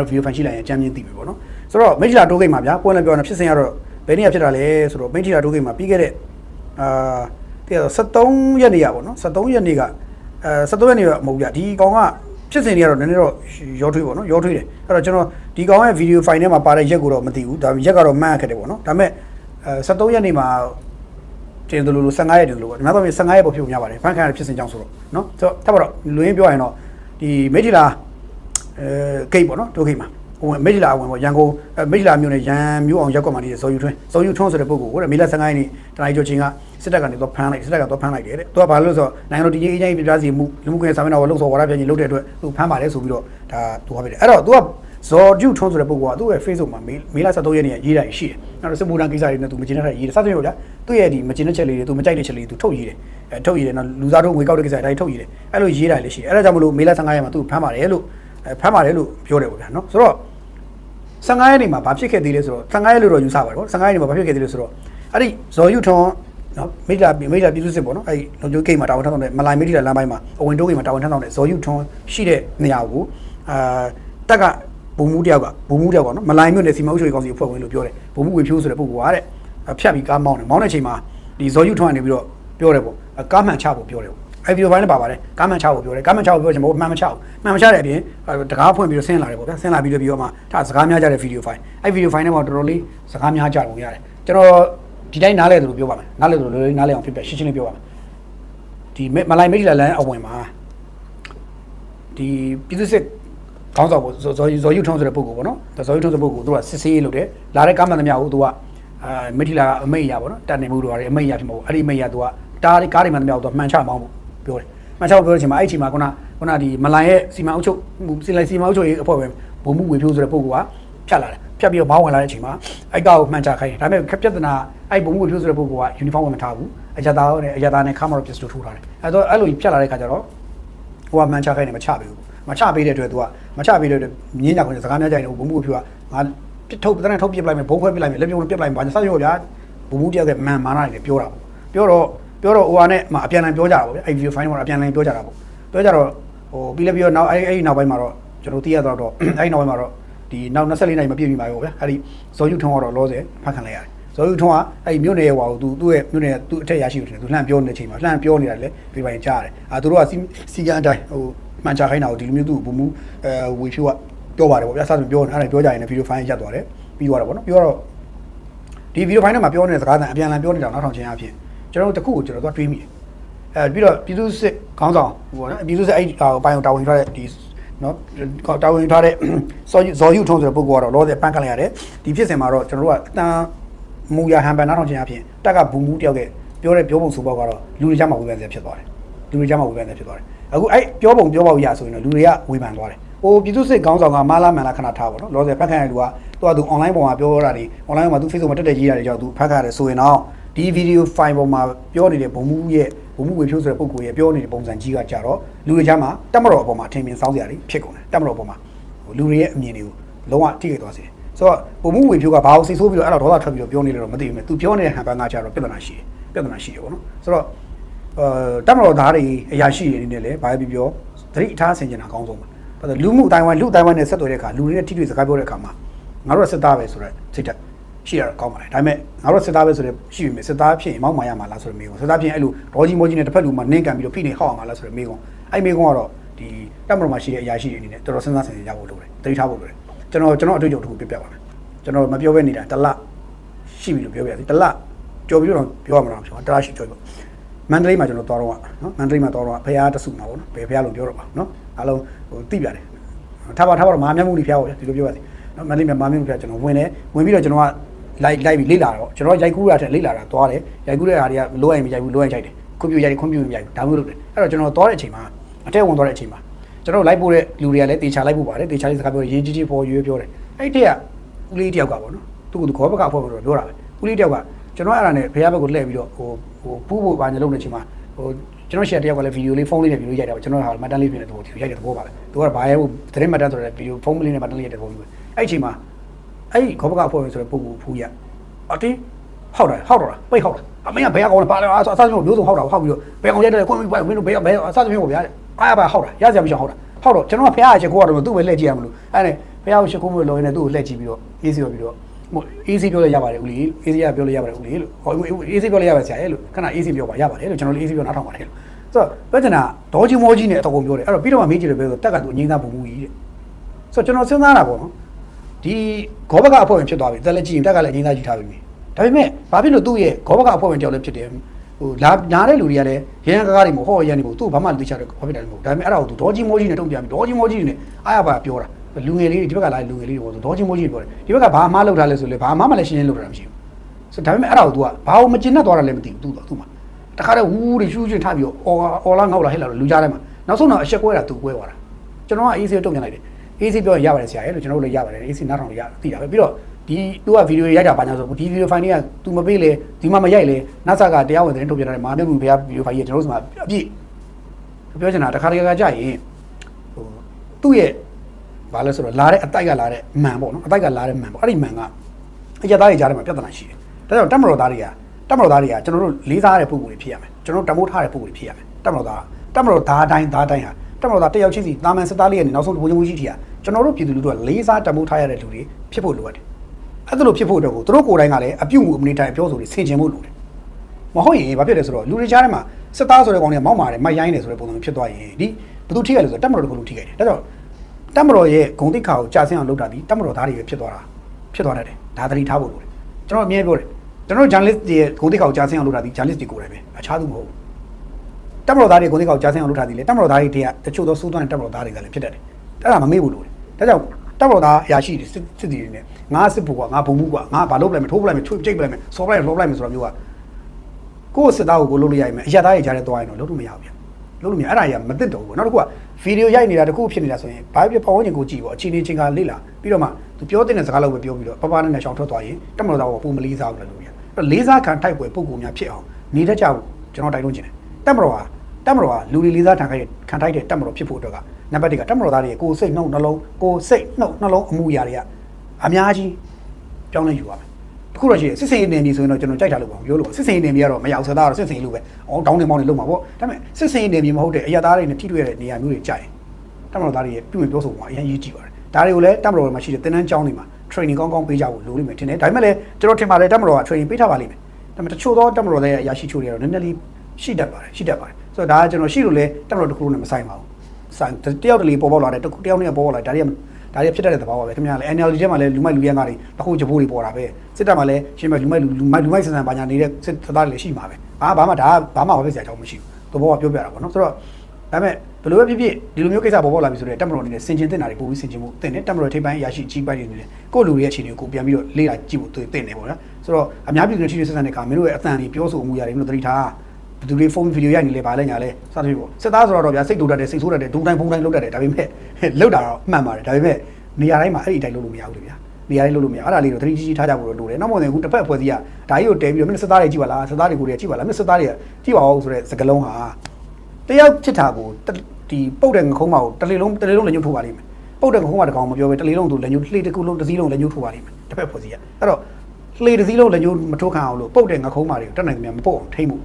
အဲ့ဗီဒီယိုဖိုင်ရှိလိုက်ရင်အကြမ်းမြင်သိပြီပေါ့နော်ဆိုတော့မိတ်ချီလာတိုးဂိတ်မှာဗျာပွင့်လည်းပြောနေဖြစ်စဉ်ကတော့ဘယ်နေ့ဖြစ်တာလဲဆိုတော့မိတ်ချီလာတိုးဂိတ်မှာပြီးခဲ့တဲ့အာတကယ်73ရက်နေရပေါ့နော်73ရက်နေကအဲ73ရက်နေရမဟုတ်ဗျာဒီကောင်ကဖြစ်စဉ်တွေကတော့နည်းနည်းတော့ရောထွေးပေါ့နော်ရောထွေးတယ်အဲ့တော့ကျွန်တော်ဒီကောင်ရဲ့ဗီဒီယိုဖိုင်ထဲမှာပါတဲ့ရက်ကိုတော့မသိဘူးဒါရက်ကတော့မှန်းခဲ့တယ်ပေါ့နော်ဒါပေမဲ့အဲ73ရက်နေမှာတင်တယ်လို့လို့15ရက်တင်တယ်လို့ပေါ့ဒီမှာတော့15ရက်ပေါ့ဖြစ်ပုံရပါတယ်ဖန်ခံရဖြစ်စဉ်ကြောင့်ဆိုတော့နော်ဆိုတော့ထပ်ပါတော့လူရင်းပြောရရင်တော့ဒီမိတ်တီလာ ဂိတ်ပေါ့နော်တိုးဂိတ်မှာဝင်မေဂျီလာဝင်ပေါ့ရန်ကုန်မေဂျီလာမြို့နယ်ရန်မြို့အောင်ရက်ကွက်မှာနေတဲ့ဇော်ယူထွန်းဇော်ယူထွန်းဆိုတဲ့ပုဂ္ဂိုလ်ကိုတဲ့မေလ15ရက်နေ့တနင်္လာကျော်ချင်းကစစ်တပ်ကနေတော့ဖမ်းလိုက်စစ်တပ်ကတော့ဖမ်းလိုက်တယ်တဲ့သူကဘာလို့လဲဆိုတော့နိုင်ငံတော်တည်ငြိမ်အေးချမ်းရေးပြပြစီမှုလူမှုကွန်ရက်စာမျက်နှာပေါ်လှုပ်ဆော်ဝါဒပြင်းကြီးလုပ်တဲ့အတွက်သူဖမ်းပါတယ်ဆိုပြီးတော့ဒါသူဟောပြတယ်အဲ့တော့သူကဇော်ဂျူထွန်းဆိုတဲ့ပုဂ္ဂိုလ်ကသူ့ရဲ့ Facebook မှာမေလ73ရက်နေ့ရေးတာရှိတယ်။နောက်တော့စစ်မှုထမ်းကိစ္စတွေနဲ့သူမကျင်းတဲ့ရေးတယ်။စသဖြင့်ပေါ့ဗျာ။သူ့ရဲ့ဒီမကျင်းတဲ့ချက်လေးတွေသူမကြိုက်တဲ့ချက်လေးတွေသူထုတ်ရေးတယ်။အဲထုတ်ရေးတယ်နော်လူသားတို့ငွေကောက်တဲ့ကိစ္စတွေတိုင်းထုတ်ရေးတယ်။အဲ့လိုရေးတာလည်းရှိတယ်။အဲ့ဒါကြောင့်မလို့မေလ15ရက်မှာသူ့ဖမ်းပါတယ်လို့အဲ ဖမ်းပါတယ်လို့ပြောတယ်ပေါ့ဗျာနော်။ဆိုတော့15ရက်နေ့မှာဘာဖြစ်ခဲ့သေးလဲဆိုတော့15ရက်လို့တော့ယူဆပါတယ်ပေါ့15ရက်နေ့မှာဘာဖြစ်ခဲ့သေးလဲဆိုတော့အဲ့ဒီဇော်ယူထွန်းနော်မိလာမိလာပြည်သူစစ်ပေါ့နော်အဲ့ဒီလုံချိုးဂိတ်မှာတာဝန်ထမ်းဆောင်တဲ့မလိုင်မိလာလမ်းပိုင်းမှာအဝင်တိုးဂိတ်မှာတာဝန်ထမ်းဆောင်တဲ့ဇော်ယူထွန်းရှိတဲ့နေရာကိုအာတက်ကဘုံမှုတယောက်ကဘုံမှုတယောက်ကနော်မလိုင်မြို့နယ်စီမံအုပ်ချုပ်ရေးကောင်စီအဖွဲ့ဝင်လို့ပြောတယ်ဘုံမှုဝေဖြိုးဆိုတဲ့ပုဂ္ဂိုလ်ကတဲ့ဖြတ်ပြီးကားမောင်းတယ်မောင်းတဲ့အချိန်မှာဒီဇော်ယူထွန်းကနေပြီးတော့ပြောတယ်ပေါ့ကားမှန်ချဖို့ပြောတယ်ပေါ့ အဲ့ဒီဘိုင်းလည်းပါပါတယ်ကားမှန်ချဖို့ပြောတယ်ကားမှန်ချဖို့ပြောချင်မို့မှန်မချဘူးမှန်မချတဲ့အပြင်တကားဖွင့်ပြီးတော့ဆင်းလာတယ်ပေါ့ဗျာဆင်းလာပြီးတော့ပြီးတော့မှဒါစကားများကြတဲ့ဗီဒီယိုဖိုင်အဲ့ဗီဒီယိုဖိုင်ထဲမှာတော်တော်လေးစကားများကြပုံရတယ်ကျွန်တော်ဒီတိုင်းနားလဲသလိုပြောပါမယ်နားလဲသလိုလေးနားလဲအောင်ဖြစ်ပြရှင်းရှင်းလေးပြောပါမယ်ဒီမလိုက်မိတ်လာလန်အဝင်မှာဒီပြည်သူစစ်ခေါင်းဆောင်ပေါ့ဇော်ဇော်ယူထုံးဆိုတဲ့ပုဂ္ဂိုလ်ပေါ့နော်ဇော်ယူထုံးဆိုတဲ့ပုဂ္ဂိုလ်သူကစစ်ဆေးရေးလုပ်တယ်လာတဲ့ကားမှန်သမျှကိုသူကအာမိထီလာကအမိတ်ရပေါ့နော်တန်နေမှုတွေအမိတ်ရဖြစ်မှာပေါ့အဲ့ဒီအမိတ်ရသူကတားကားတွေမှန်သမျှကိုသူကမှန်ချမောင်းဖို့ ပြောတယ်မှန်ချဖို့ပြောတဲ့အချိန်မှာအဲ့ဒီအချိန်မှာခုနခုနဒီမလိုင်ရဲ့စီမံအုပ်ချုပ်စီလိုက်စီမံအုပ်ချုပ်ရေးအဖွဲ့ဝင်ဘုံမှုဝေဖြိုးဆိုတဲ့ပုဂ္ဂိုလ်ကဖြတ်လာတယ်ဖြတ်ပြီးတော့မောင်းဝင်လာတဲ့အချိန်မှာအဲ့ကောက်ကိုမှန်ချခိုင်းတယ်ဒါပေမဲ့ခက်ပြဿနာအဲ့ဘုံမှုဝေဖြိုးဆိုတဲ့ပုဂ္ဂိုလ်ကယူနီဖောင်းဝင်မထားဘူးအရတာနဲ့အရတာနဲ့ခါမတော့ပစ္စတိုထိုးထားတယ်အဲ့တော့အဲ့လိုဖြတ်လာတဲ့ခါကျတော့ဟိုကမှန်ချခိုင်းတယ်မချပေးဘူးမချပေးတဲ့အတွက်သူကမချပေးတဲ့အတွက်မြင်းညာခွင့်စကားများကြိုင်တယ်ဘုံမှုဝေဖြိုးကငါထုတ်တန်းထုတ်ပြစ်လိုက်မယ်ဘုံခွဲပြစ်လိုက်မယ်လက်ပြုံပြစ်လိုက်မယ်ဘာစရောဗျာဘုံမှုတယောက်ကမှန်မာနာတွေပြောတာပေါ့ပြောတော့ ပြောတော့ဟိုဟာနဲ့အပြန်အလှန်ပြောကြတာပေါ့ဗျအဲ့ဗီဒီယိုဖိုင်မှာအပြန်အလှန်ပြောကြတာပေါ့ပြောကြတော့ဟိုပြီးလည်းပြီးတော့နောက်အဲ့အဲ့ဒီနောက်ပိုင်းမှာတော့ကျွန်တော်သိရတော့တော့အဲ့ဒီနောက်ပိုင်းမှာတော့ဒီနောက်24နိုင်မပြည့်ပြီပါဘူးဗျာအဲ့ဒီဇော်ယူထုံးကတော့လောဆယ်ဖတ်ခံလိုက်ရတယ်ဇော်ယူထုံးကအဲ့ဒီမြို့နယ်ရဲ့ဟွာကိုသူသူ့ရဲ့မြို့နယ်သူ့အထက်ရရှိလို့တယ်သူလှမ်းပြောနေတဲ့အချိန်မှာလှမ်းပြောနေတာလေဒီပိုင်းကြားရတယ်အာသူတို့ကစီကန်းအတိုင်းဟိုမှန်ချခိုင်းတာကိုဒီလိုမျိုးသူ့ဘူမူအဲဝေဖြိုးကပြောပါတယ်ပေါ့ဗျာစသဖြင့်ပြောနေအဲ့ဒါပြောကြရင်လည်းဗီဒီယိုဖိုင်ရက်သွားတယ်ပြီးသွားတယ်ပေါ့နော်ပြီးတော့ဒီဗီဒီယိုဖိုင်ထဲမှာပြောနေတဲ့စကားသံအပြန်အလှန်ပြောနေတာနောက်ထောင်ချင်းအဖြစ် ကျွန်တော်တို့တခုကိုကျွန်တော်တို့တွေးမိတယ်အဲပြီးတော့ပြည်သူစစ်ခေါင်းဆောင်ဟိုနော်ပြည်သူစစ်အဲ့ဒီအပိုင်းကိုတာဝန်ယူထားတဲ့ဒီနော်တာဝန်ယူထားတဲ့ဇော်ဇော်ယူထုံးဆိုတဲ့ပုဂ္ဂိုလ်ကတော့လောဆယ်ပန်းကန်လိုက်ရတယ်ဒီဖြစ်စဉ်မှာတော့ကျွန်တော်တို့ကအတန်မူရဟန်ပန်နောက်ထောင်ချင်းအဖြစ်တက်ကဘူမူတယောက်ကပြောတဲ့ပြောပုံဆိုပေါက်ကတော့လူတွေကြမှာဝေဖန်စရာဖြစ်သွားတယ်လူတွေကြမှာဝေဖန်စရာဖြစ်သွားတယ်အခုအဲ့ပြောပုံပြောပေါက်ရဆိုရင်တော့လူတွေကဝေဖန်သွားတယ်ဟိုပြည်သူစစ်ခေါင်းဆောင်ကမာလာမန်လာခဏထားပါတော့လောဆယ်ဖက်ခံရတဲ့လူကသူကသူ online ပေါ်မှာပြောတာတွေ online မှာသူ Facebook မှာတက်တက်ကြီးတာတွေကြောင့်သူဖက်ခါရတယ်ဆိုရင်တော့ ဒီဗီဒီယိုဖိုင်ပေါ်မှာပြောနေတဲ့ဘုံမှုရဲ့ဘုံမှုဝေဖြိုးဆိုတဲ့ပုံကိုရဲ့ပြောနေတဲ့ပုံစံကြီးကကြတော့လူတွေကြားမှာတက်မတော်အပေါ်မှာထင်မြင်စောင်းစရာတွေဖြစ်ကုန်တယ်တက်မတော်အပေါ်မှာဟိုလူတွေရဲ့အမြင်တွေကိုလုံးဝထိခိုက်သွားစေတယ်ဆိုတော့ဘုံမှုဝေဖြိုးကဘာလို့စိတ်ဆိုးပြီးတော့အဲ့တော့ဒေါသထွက်ပြီးတော့ပြောနေလဲတော့မသိဘူးမြဲသူပြောနေတဲ့ဟန်ပန်ကကြတော့ပြဿနာရှိတယ်ပြဿနာရှိတယ်ပေါ့နော်ဆိုတော့အဲတက်မတော်သားတွေအရာရှိတွေအနေနဲ့လည်းဘာပဲပြောသတိအထားဆင်ကျင်တာအကောင်းဆုံးပါဘာလို့လူမှုအတိုင်းဝိုင်းလူအတိုင်းဝိုင်းနဲ့ဆက်သွယ်တဲ့အခါလူတွေနဲ့ထိတွေ့စကားပြောတဲ့အခါမှာငါတို့ကစစ်သားပဲဆိုတော့စိတ်တက် ရှိရတော့ကောင်းပါလေဒါပေမဲ့ငါတို့စစ်သားပဲဆိုတဲ့ရှိပြီမယ်စစ်သားဖြစ်ရင်မောက်မာရမှာလားဆိုတဲ့မေးခွန်းစစ်သားဖြစ်ရင်အဲ့လိုဒေါ်ကြီးမိုးကြီးနဲ့တစ်ဖက်လူမှနင်းကန်ပြီးတော့ဖိနေဟောက်အောင်လားဆိုတဲ့မေးခွန်းအဲ့မေးခွန်းကတော့ဒီတက်မတော်မှာရှိတဲ့အရာရှိတွေအနေနဲ့တော်တော်စဉ်းစားဆင်ခြင်ကြဖို့လိုတယ်သတိထားဖို့လိုတယ်ကျွန်တော်ကျွန်တော်အတွေ့အကြုံတစ်ခုပြပြပါမယ်ကျွန်တော်မပြောဘဲနေတာတလရှိပြီလို့ပြောပြရစီတလကြော်ပြီးတော့ပြောရမှာတော့ကျွန်တော်တလရှိကြော်ပြီမန္တလေးမှာကျွန်တော်သွားတော့နော်မန္တလေးမှာသွားတော့ဖရားတဆုမှာပေါ့နော်ဘယ်ဖရားလို့ပြောတော့ပါနော်အားလုံးဟိုသိပြတယ်ထားပါထားပါတော့မဟာမြတ်မှုတွေဖရားပေါ့ဒီလိုပြောရစီနော်မန္တလေးမှာမဟာမြတ်မှုဖရားကျွန်တော်ဝင်တယ်ဝင်ပြီးတော့ကျွန်တော်က လိုက်လိုက်ပြီးလေ့လာတော့ကျွန်တော်ရိုက်ကူးရတဲ့လေ့လာတာသွားတယ်ရိုက်ကူးတဲ့ဟာတွေကလိုရင်မရိုက်ဘူးလိုရင်ရိုက်တယ်ခွန်ပြူရိုက်ခွန်ပြူမရိုက်ဘူးဒါမျိုးလုပ်တယ်အဲ့တော့ကျွန်တော်သွားတဲ့အချိန်မှာအထက်ဝင်သွားတဲ့အချိန်မှာကျွန်တော်လိုက်ပို့တဲ့လူတွေကလည်းတေချာလိုက်ပို့ပါတယ်တေချာလေးစကားပြောရေးကြီးကြီးပေါ်ရွေးပြောတယ်အဲ့တည်းကဦးလေးတယောက်ကပေါ့နော်သူကခေါ်ဘက်ကအဖွဲ့ပြောတာပဲဦးလေးတယောက်ကကျွန်တော်အဲ့ဒါနဲ့ဖះဘက်ကိုလှည့်ပြီးတော့ဟိုဟိုပူးဖို့ပါညလုံးတဲ့အချိန်မှာဟိုကျွန်တော်ရှယ်တယောက်ကလည်းဗီဒီယိုလေးဖုန်းလေးနဲ့ဗီဒီယိုရိုက်တာပါကျွန်တော်ဟာမတ်တန်းလေးပြင်တဲ့သဘောဒီရိုက်တဲ့သဘောပါပဲသူကဘာရဲ့ဟိုသတင်းမတ်တန်းဆိုတဲ့ဗီဒီယိုဖုန်းလေးနဲ့မတ်တန်းလေးရိုက်တဲ့သဘောကြီးပဲအဲ့အချိန်မှာ အဲ့ခေါ်ဘက်ကအဖွဲ့ဆိုတဲ့ပုံကိုဖူးရအတင်းဟောက်တာဟောက်တော့ပိတ်ဟောက်တာအမေကဘယ်ကောင်လဲပါလဲအစားစမျိုးမျိုးစုံဟောက်တာဟောက်ပြီးတော့ဘယ်ကောင်ရိုက်တယ်ကိုမင်းမင်းတို့ဘယ်ဘယ်အစားစမျိုးပေါ့ဗျာအားရပါဟောက်တာရစရာမရှိဟောက်တာဟောက်တော့ကျွန်တော်ကဖះအချက်ကိုကတော့သူ့ပဲလှည့်ကြည့်ရမလို့အဲ့နဲ့ဖះကိုရှ िख ိုးမလို့လောရင်းနဲ့သူ့ကိုလှည့်ကြည့်ပြီးတော့အေးစီပြောပြီးတော့ဟိုအေးစီပြောလို့ရပါတယ်ဦးလေးအေးစီကပြောလို့ရပါတယ်ဦးလေးလို့ဟောအေးစီပြောလို့ရပါဆရာရဲ့လို့ခဏအေးစီပြောပါရပါတယ်လို့ကျွန်တော်လည်းအေးစီပြောနားထောင်ပါတယ်လို့ဆိုတော့ပြဿနာဒေါ်ကြီးမောကြီးနဲ့အတော်ကုန်ပြောတယ်အဲ့တော့ပြီးတော့မှမေးကြည့်တယ်ပဲဆိုတက်ကသူအငိမ့်သားပုံမှုကြီးတဲ့ဆိုတော့ကျွန်တော်စဉ်းစားတာပေါ့နော် ဒီဂောဘကအဖွဲ့ဝင်ဖြစ်သွားပြီတက်လက်ကြည့်ရင်တက်ကလည်းအငင်းသားကြီးထားပြီဒါပေမဲ့ဘာဖြစ်လို့သူ့ရဲ့ဂောဘကအဖွဲ့ဝင်တယောက်လည်းဖြစ်တယ်ဟိုလာညာတဲ့လူတွေကလည်းရဲရဲကားကားတွေမဟောရဲနေဘူးသူ့ဘာမှလူသိချတယ်ဘာဖြစ်တယ်မဟုတ်ဒါပေမဲ့အဲ့ဒါကိုသူဒေါ်ကြီးမိုးကြီးနဲ့တုံ့ပြန်ပြီးဒေါ်ကြီးမိုးကြီးနဲ့အားရပါပြောတာလူငယ်လေးတွေဒီဘက်ကလာလူငယ်လေးတွေပေါ့ဆိုဒေါ်ကြီးမိုးကြီးပြောတယ်ဒီဘက်ကဘာမှလောက်ထားလဲဆိုလေဘာမှမလဲရှင်းရှင်းလောက်ထားတာမရှိဘူးဆိုဒါပေမဲ့အဲ့ဒါကိုသူကဘာကိုမကျင်တတ်သွားတာလည်းမသိဘူးသူ့တော့သူ့မှာတခါတည်းဝူးတွေရှူးရှင်းထားပြီးတော့အော်အော်လာငေါ့လာဟဲ့လာလူကြားထဲမှာနောက်ဆုံးတော့အချက်ကွဲတာသူကွဲသွားတာကျွန်တော်ကအေးဆေးတုံ့ပြန်လိုက်တယ် AC ပြောရင်ရပါတယ်ဆရာရဲ့လို့ကျွန်တော်တို့လည်းရပါတယ် AC နားထောင်လို့ရသိတာပဲပြီးတော့ဒီ तू ကဗီဒီယိုရိုက်တာပါညာဆိုဒီဗီဒီယိုဖိုင်လေးက तू မပေးလေဒီမှာမရိုက်လေ NASA ကတရားဝင်သတင်းထုတ်ပြန်တယ်မာနမှုဘုရားဗီဒီယိုဖိုင်ကြီးကျွန်တော်တို့ဆိုမှာအပြည့်ပြောချင်တာတခါတခါကြာရင်ဟိုသူ့ရဲ့ဘာလဲဆိုတော့လာတဲ့အတိုက်ကလာတဲ့မန်ပေါ့နော်အတိုက်ကလာတဲ့မန်ပေါ့အဲ့ဒီမန်ကအရသားတွေကြားထဲမှာပြဿနာရှိတယ်ဒါကြောင့်တက်မတော်သားတွေကတက်မတော်သားတွေကကျွန်တော်တို့လေးစားတဲ့ပုံစံတွေဖြစ်ရမယ်ကျွန်တော်တို့တမိုးထားတဲ့ပုံစံတွေဖြစ်ရမယ်တက်မတော်သားတက်မတော်သားတိုင်းသားတိုင်းဟာတက်မတော်သားတယောက်ချင်းစီတာမန်စတားလေးရဲ့နောက်ဆုံးဘုံကြီးကြီးထီဟာ ကျွန်တော်တို့ပြည်သူလူထုကလေးစားတမိုးထားရတဲ့လူတွေဖြစ်ဖို့လိုအပ်တယ်အဲ့ဒါလိုဖြစ်ဖို့အတွက်ကိုသူတို့ကိုယ်တိုင်ကလည်းအပြုတ်မှုအမနေတိုင်းပြောဆိုတွေဆင်ခြင်ဖို့လိုတယ်မဟုတ်ရင်ဘာဖြစ်လဲဆိုတော့လူတွေကြားထဲမှာစစ်သားဆိုတဲ့ကောင်တွေကမောက်မာတယ်မိုက်ရိုင်းတယ်ဆိုတဲ့ပုံစံမျိုးဖြစ်သွားရင်ဒီဘယ်သူထိခိုက်လဲဆိုတော့တက်မတော်တခုလုံးထိခိုက်တယ်ဒါကြောင့်တက်မတော်ရဲ့ဂုံတိခါကိုကြာဆင်းအောင်လုပ်တာဒီတက်မတော်သားတွေပဲဖြစ်သွားတာဖြစ်သွားတတ်တယ်ဒါသတိထားဖို့လိုတယ်ကျွန်တော်အမြဲပြောတယ်ကျွန်တော် journalist တွေရဲ့ဂုံတိခါကိုကြာဆင်းအောင်လုပ်တာဒီ journalist တွေကိုယ်တိုင်ပဲအခြားသူမဟုတ်ဘူးတက်မတော်သားတွေဂုံတိခါကိုကြာဆင်းအောင်လုပ်တာဒီလေတက်မတော်သားတွေတည်းကတချို့သောစိုးသွမ်းတဲ့တက်မတော်သားတွေကလည်းဖြစ်တတ်တယ်အဲ့ဒါမမေ့ဘူးလို့လေ ဒါကြောင့်တက်မတော်သားအရာရှိတွေစစ်စစ်တီတွေနဲ့ငါစစ်ဖို့ကွာငါဘုံမှုကွာငါဘာလုပ်ပလိုက်မထိုးပလိုက်မချွတ်ကြိတ်ပလိုက်မဆော်ပလိုက်လောပလိုက်မဆိုတော့မျိုးကကိုယ့်စစ်သားကိုကိုလုပ်လို့ရရင်အရာသားတွေကြားထဲသွားရင်တော့လုပ်လို့မရဘူးဗျလုပ်လို့မရအဲ့ဒါကြီးကမသိတော့ဘူးနောက်တစ်ခုကဗီဒီယိုရိုက်နေတာတခုဖြစ်နေတာဆိုရင်ဘာဖြစ်ပတ်ဝန်းကျင်ကိုကြည့်ပေါ့အချိန်ချင်းကလေ့လာပြီးတော့မှသူပြောတဲ့စကားလောက်ပဲပြောပြီးတော့ပပနဲ့နဲ့ရှောင်ထွက်သွားရင်တက်မတော်သားကပုံမလေးစားဘူးလို့ပြောအဲ့လေးစားခံထိုက်ပွဲပုံကူများဖြစ်အောင်နေတတ်ကြဘူးကျွန်တော်တိုက်တွန်းချင်တယ်တက်မတော်ဟာတက်မတော်ဟာလူတွေလေးစားခံခိုက်ခံထိုက်တဲ့တက်မတော်ဖြစ်ဖို့အတွက်က နံပါတ်1ကတက်မတော်သားတွေကိုယ်စိတ်နှုတ်နှလုံးကိုယ်စိတ်နှုတ်နှလုံးအမှုအရာတွေကအများကြီးပြောင်းလဲယူရမယ်တခုတော့ရှိတယ်စစ်စင်ရေးနေပြီဆိုရင်တော့ကျွန်တော်ကြိုက်တာလို့ပါပြောလို့ပါစစ်စင်ရေးနေပြီကတော့မရောက်စသားတော့စစ်စင်ရေးလို့ပဲအော်တောင်းနေမောင်းနေလုံးမှာပေါ့ဒါပေမဲ့စစ်စင်ရေးနေပြီမဟုတ်တဲ့အရာသားတွေနဲ့ထိတွေ့ရတဲ့နေရာမျိုးတွေကြိုက်တမတော်သားတွေရဲ့ပြုမြင်ပြောဆိုပုံကအရင်ရေးကြည့်ပါတယ်ဒါတွေကိုလည်းတမတော်တွေမှာရှိတဲ့တင်တန်းကျောင်းတွေမှာ training ကောင်းကောင်းပေးကြဖို့လိုလိမ့်မယ်ထင်တယ်ဒါပေမဲ့လည်းကျွန်တော်ထင်ပါတယ်တမတော်က training ပေးထားပါလိမ့်မယ်ဒါပေမဲ့တချို့သောတမတော်တွေရဲ့အရာရှိချို့တွေကတော့နည်းနည်းလေးရှိတတ်ပါတယ်ရှိတတ်ပါတယ်ဆိုတော့ဒါကကျွန်တော်ရှိလို့လဲတမတော်တစ်ခုလုံးနဲ့မဆိုင်ပါဘူး ဆိုင်တယောက်တလေပေါ်ပေါ်လာတယ်တယောက်နဲ့ပေါ်ပေါ်လာဒါတွေကဒါတွေဖြစ်တတ်တဲ့သဘောပါပဲခင်ဗျာလည်း NLD ထဲမှာလည်းလူမိုက်လူရန်ကားတွေတခုကြပိုးတွေပေါ်တာပဲစစ်တပ်မှာလည်းရှင်းမဲ့လူမိုက်လူမိုက်လူမိုက်ဆန်ဆန်ပါညာနေတဲ့စစ်သားတွေလည်းရှိမှာပဲဘာဘာမှဒါဘာမှမဖြစ်စရာအကြောင်းမရှိဘူးသဘောကပြောပြတာပေါ့နော်ဆိုတော့ဒါပေမဲ့ဘယ်လိုပဲဖြစ်ဖြစ်ဒီလိုမျိုးကိစ္စပေါ်ပေါ်လာပြီဆိုတော့တက်မတော်အနေနဲ့စင်ကျင်တင်တာတွေပို့ပြီးစင်ကျင်မှုတင်တယ်တက်မတော်ထိပ်ပိုင်းရရှိကြီးပိုင်းတွေနေတယ်ကိုယ့်လူတွေရဲ့အခြေအနေကိုပြန်ပြီးတော့လေ့လာကြည့်ဖို့တင်တယ်ပေါ့နော်ဆိုတော့အများပြည်သူတွေထိထိဆက်ဆက်တဲ့ကမင်းတို့ရဲ့အသံတွေပြောဆိုမှုရတယ်မင်းတို့သတိထား ဘယ်သူတွေဖုန်းဗီဒီယိုရိုက်နေလဲဗာလဲညာလဲစသဖြင့်ပေါ့စစ်သားဆိုတော့ဗျာစိတ်တူတတ်တယ်စိတ်ဆိုးတတ်တယ်ဒုတိုင်းဖုန်းတိုင်းလုတ်တတ်တယ်ဒါပေမဲ့လုတ်တာတော့မှန်ပါတယ်ဒါပေမဲ့နေရာတိုင်းမှာအဲ့ဒီအတိုင်းလုတ်လို့မရဘူးလေဗျာနေရာတိုင်းလုတ်လို့မရအဲ့ဒါလေးတော့သတိကြီးကြီးထားကြဖို့လိုတယ်နောက်မှလည်းအခုတစ်ဖက်အဖွဲ့အစည်းကဒါကြီးကိုတဲပြီးတော့မင်းစစ်သားတွေကြည့်ပါလားစစ်သားတွေကိုတွေကြည့်ပါလားမင်းစစ်သားတွေကြည့်ပါဦးဆိုတဲ့စကလုံးဟာတယောက်ဖြစ်တာကိုဒီပုတ်တဲ့ငခုံးမကိုတလေလုံးတလေလုံးလည်းညှို့ထိုးပါလိမ့်မယ်ပုတ်တဲ့ငခုံးမတကောင်မပြောပဲတလေလုံးသူလည်းညှို့လှေတစ်ခုလုံးတစ်စီးလုံးလည်းညှို့ထိုးပါလိမ့်မယ်တစ်ဖက်ဖွဲ့စည်းရအဲ့တော့လှေတစ်စီးလုံးလည်းညှို့မထိုးခံအောင်လို့ပုတ်တဲ့ငခုံးမတွေကိုတက်နိုင်တယ်မပုတ်အောင်ထိမ့်မှု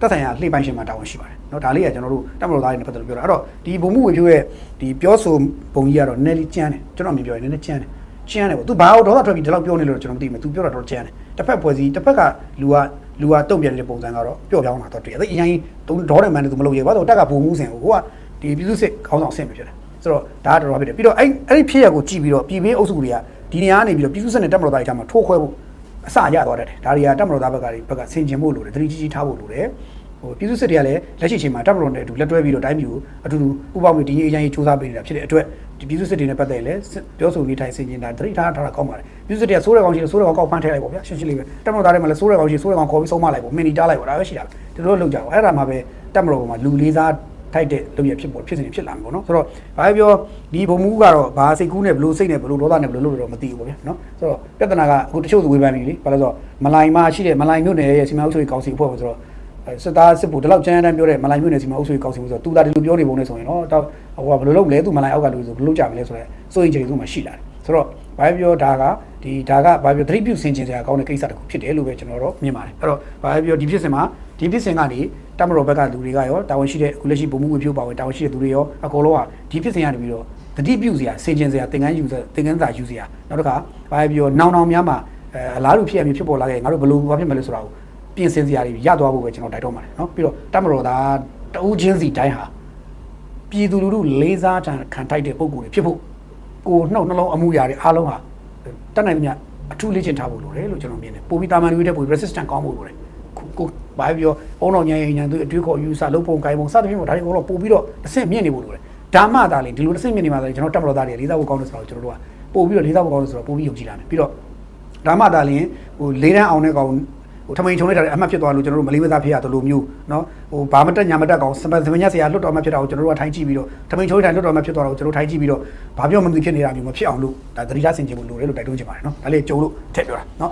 သက်ဆိုင်ရာလှိပိုင်းရှင်မှာတာဝန်ရှိပါတယ်เนาะဒါလေးကကျွန်တော်တို့တက်မလို့သားတွေနဲ့ပတ်သက်လို့ပြောတာအဲ့တော့ဒီဘုံမှုဝေဖြိုးရဲ့ဒီပြောဆိုပုံကြီးကတော့နည်းနည်းကျန်းတယ်ကျွန်တော်မြင်ပြောရင်နည်းနည်းကျန်းတယ်ကျန်းတယ်ပေါ့။ तू ဘာလို့ဒေါသထွက်ပြီးဒီလောက်ပြောနေလို့ကျွန်တော်မသိဘူး။ तू ပြောတာတော့ကျန်းတယ်။တစ်ဖက်ပွဲစည်းတစ်ဖက်ကလူကလူကတုံ့ပြန်နေတဲ့ပုံစံကတော့ပျော့ပြောင်းတာတော့တွေ့ရတယ်။အရင်ဒေါတယ်မန်တူမလုပ်ရပါတော့တက်ကဘုံမှုစင်ကိုကိုကဒီပြည်သူစစ်ခေါင်းဆောင်ဆင့်ဖြစ်တယ်။ဆိုတော့ဒါကတော့ဖြစ်တယ်။ပြီးတော့အဲ့အဲ့ဒီဖြစ်ရပ်ကိုကြည့်ပြီးတော့ပြည်ပင်းအုပ်စုတွေကဒီနေရာကနေပြီးတော့ပြည်သူစစ်နဲ့တက်မလို့သားတွေထားမှာထိုးခွဲဖို့ အစရသွားတတ်တယ်။ဒါတွေကတက်မတော်သားဘက်ကတွေဘက်ကဆင်ကျင်ဖို့လိုတယ်။တတိကြီးကြီးထားဖို့လိုတယ်။ဟိုပြည်သူစစ်တွေကလည်းလက်ရှိချိန်မှာတပ်မတော်နဲ့အတူလက်တွဲပြီးတော့တိုင်းပြည်ကိုအတူတူပူးပေါင်းပြီးဒီအရင်ကြီးစူးစမ်းပေးနေတာဖြစ်တဲ့အတွက်ဒီပြည်သူစစ်တွေနဲ့ပတ်သက်ရင်လည်းပြောဆိုနေထိုင်ဆင်ခြင်တာတတိထားထားတာကောင်းပါတယ်ပြည်သူစစ်တွေကစိုးရကောင်ရှိတယ်စိုးရကောင်ကောက်ဖမ်းထည့်လိုက်ပေါ့ဗျာရှင်းရှင်းလေးပဲတပ်မတော်သားတွေမှာလည်းစိုးရကောင်ရှိစိုးရကောင်ခေါ်ပြီးဆုံးမလိုက်ပေါ့မင်းနီတားလိုက်ပေါ့ဒါပဲရှိတာဒီလိုလုပ်ကြပါအဲ့ဒါမှပဲတပ်မတော်ပေါ်မှာလူလေးစား ထိုက်တဲ့လုပ်ရဖြစ်ပေါ်ဖြစ်စဉ်ဖြစ်လာမှာပေါ့နော်ဆိုတော့ဘာပြောဒီဘုံမူကတော့ဘာစိတ်ကူးနဲ့ဘလို့စိတ်နဲ့ဘလို့ဒေါသနဲ့ဘလို့လုပ်လို့တော့မသိဘူးပေါ့ဗျာနော်ဆိုတော့ပြဿနာကအခုတချို့သူဝေဖန်ပြီလေဘာလို့ဆိုတော့မလိုင်မှာရှိတဲ့မလိုင်မြို့နယ်ရဲ့စီမံအုပ်ချုပ်ရေးကောင်စီအဖွဲ့ဆိုတော့စစ်သားစစ်ဖို့ဒီလောက်ကျန်းကျန်းပြောတဲ့မလိုင်မြို့နယ်စီမှာအုပ်ချုပ်ရေးကောက်စီမှုဆိုတော့သူသာဒီလိုပြောနေပုံနဲ့ဆိုရင်တော့တော့ဟိုကဘယ်လိုလုပ်လဲသူမလိုင်အောက်ကလူဆိုဘယ်လိုလုပ်ကြမလဲဆိုတော့စိုးရင်ချိန်စုမှရှိလာတယ်ဆိုတော့ဘာပြောဒါကဒီဒါကဘာပြောသတိပြုဆင်ခြင်စရာကောင်းတဲ့ကိစ္စတစ်ခုဖြစ်တယ်လို့ပဲကျွန်တော်တို့မြင်ပါတယ်အဲ့တော့ဘာပြောဒီဖြစ်စဉ်မှာဒီဖြစ်စဉ်ကနေ တမတော်ဘက်ကလူတွေကရောတာဝန်ရှိတဲ့အခုလက်ရှိဗိုလ်မှူးဝေဖြိုးပါဝင်တာဝန်ရှိတဲ့သူတွေရောအကုန်လုံးကဒီဖြစ်စဉ်ကနေပြီးတော့တတိပြုစရာစင်ကျင်စရာသင်္ကန်းယူသင်္ကန်းစာယူစရာနောက်တစ်ခါဘာပဲပြောနောင်နောင်များမှာအလားတူဖြစ်ရမျိုးဖြစ်ပေါ်လာခဲ့ငါတို့ဘယ်လိုဘာဖြစ်မလဲဆိုတာကိုပြင်ဆင်စရာတွေရသွားဖို့ပဲကျွန်တော်တိုက်တော့မှာနော်ပြီးတော့တမတော်သားတဦးချင်းစီတိုင်းဟာပြည်သူလူထုလေးစားတန်ခံထိုက်တဲ့ပုံကိုယ်တွေဖြစ်ဖို့ကိုနှုတ်နှလုံးအမှုရာတွေအားလုံးဟာတတ်နိုင်သမျှအထူးလေ့ကျင့်ထားဖို့လိုတယ်လို့ကျွန်တော်မြင်တယ်ပိုပြီးတာမန်လူတွေတဲ့ပိုပြီး resistant ကောင်းဖို့လိုတယ်ကို ဘာပဲပြောအုံတော်ညံညံသူအတွေးခေါ်ယူဆလုံးပုံကိုင်းပုံစသဖြင့်ပေါ့ဒါတွေအကုန်လုံးပို့ပြီးတော့အဆင့်မြင့်နေဖို့လိုတယ်ဒါမှသာလေဒီလိုအဆင့်မြင့်နေမှသာလေကျွန်တော်တက်မတော်သားတွေလေးစားဖို့ကောင်းတယ်ဆိုတော့ကျွန်တော်တို့ကပို့ပြီးတော့လေးစားဖို့ကောင်းတယ်ဆိုတော့ပို့ပြီးယုံကြည်လာတယ်ပြီးတော့ဒါမှသာလျင်ဟိုလေးတန်းအောင်တဲ့ကောင်ဟိုထမိန်ချုံလိုက်တာလည်းအမှတ်ဖြစ်သွားလို့ကျွန်တော်တို့မလေးမသားဖြစ်ရတယ်လို့မျိုးเนาะဟိုဘာမတက်ညာမတက်ကောင်စပယ်စပယ်ညက်ဆရာလွတ်တော်မှဖြစ်တာကိုကျွန်တော်တို့ကထိုင်းကြည့်ပြီးတော့ထမိန်ချုံလိုက်တာလွတ်တော်မှဖြစ်သွားတာကိုကျွန်တော်တို့ထိုင်းကြည့်ပြီးတော့ဘာပြောမှမသိဖြစ်နေတာမျိုးမဖြစ်အောင်လို့ဒါသတိထားဆင်ခြင်ဖို့လိုတယ်လို့တိုက်တွန်းချင်ပါတယ်เนาะဒါလေးကြုံလို့ထည့်ပြောတာเนาะ